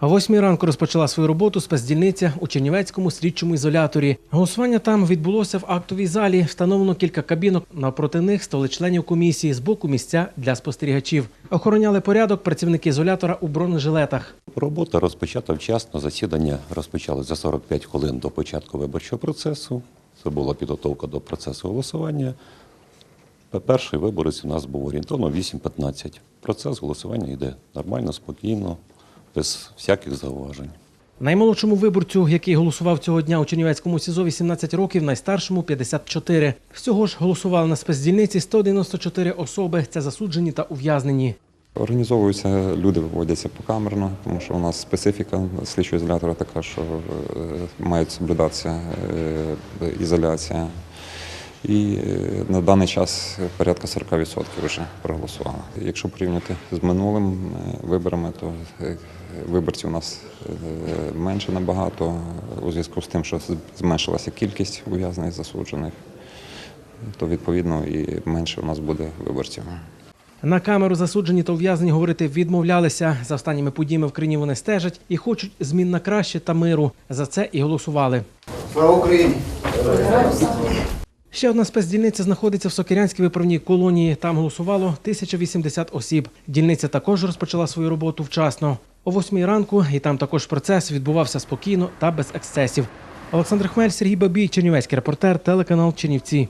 О восьмій ранку розпочала свою роботу спецдільниця у Чернівецькому слідчому ізоляторі. Голосування там відбулося в актовій залі. Встановлено кілька кабінок. Навпроти них столи членів комісії з боку місця для спостерігачів. Охороняли порядок працівники ізолятора у бронежилетах. Робота розпочата вчасно. Засідання розпочали за 45 хвилин до початку виборчого процесу. Це була підготовка до процесу голосування. Перший виборець у нас був орієнтовно 8-15. Процес голосування йде нормально, спокійно, без всяких зауважень. Наймолодшому виборцю, який голосував цього дня у Чернівецькому СІЗО 18 років, найстаршому 54. Всього ж голосували на спецдільниці 194 особи. Це засуджені та ув'язнені. Організовуються, люди виводяться покамерно, тому що у нас специфіка слідчого ізолятора така, що е, мають соблюдатися е, ізоляція. І е, на даний час порядка 40% вже проголосували. Якщо порівняти з минулим е, виборами, то е, виборців у нас менше набагато у зв'язку з тим, що зменшилася кількість ув'язнених засуджених, то відповідно і менше у нас буде виборців. На камеру засуджені та ув'язнені говорити відмовлялися. За останніми подіями в країні вони стежать і хочуть змін на краще та миру. За це і голосували. Слава Україні! Ще одна спецдільниця знаходиться в Сокирянській виправній колонії. Там голосувало 1080 осіб. Дільниця також розпочала свою роботу вчасно. О восьмій ранку, і там також процес відбувався спокійно та без ексцесів. Олександр Хмель, Сергій Бабій, Чернівецький репортер, телеканал Чернівці.